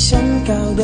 ให้ฉันก้าวเ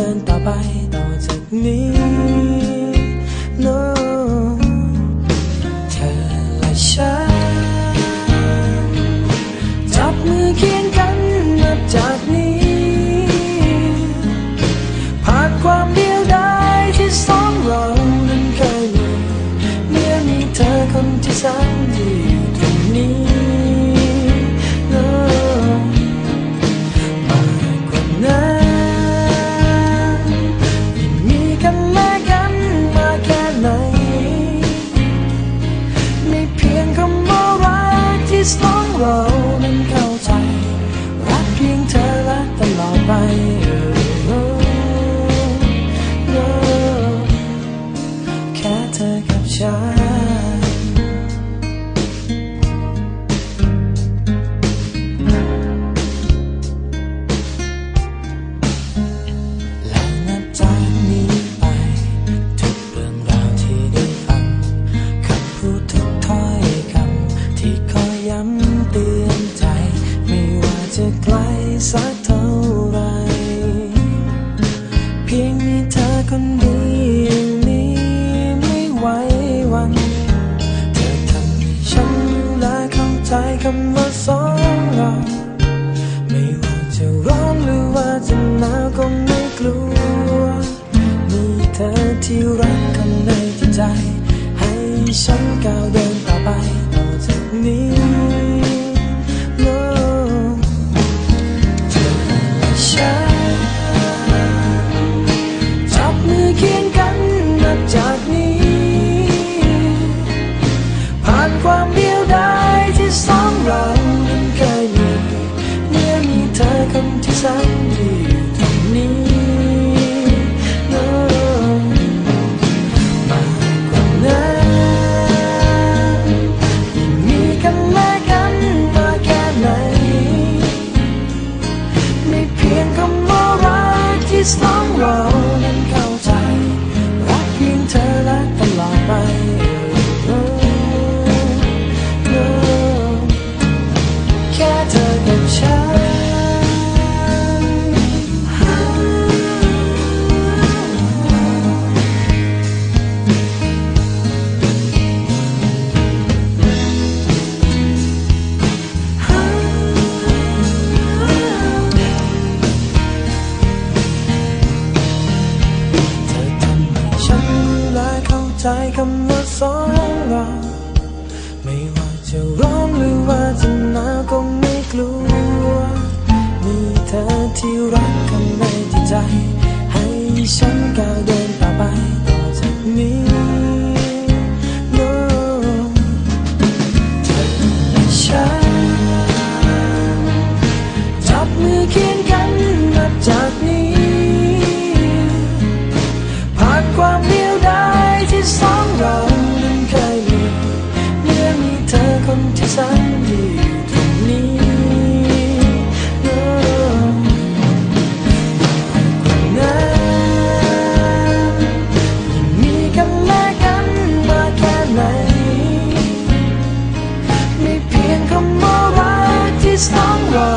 จะไกลสักเท่าไร เพียงมีเธอคนเดียวนี้ไม่ไหววัน เธอทำให้ฉันและเข้าใจคำว่าสองเรา ไม่ว่าจะร้อนหรือว่าจะหนาวก็ไม่กลัว มีเธอที่รักข้างในจิตใจ ให้ฉันก้าวเดิน สองเรา ไม่ว่าจะร้อนหรือว่าจะหนาวก็ไม่กลัว มีเธอที่รักกันในจิตใจ ให้ฉันก้าวเดิน กที่ส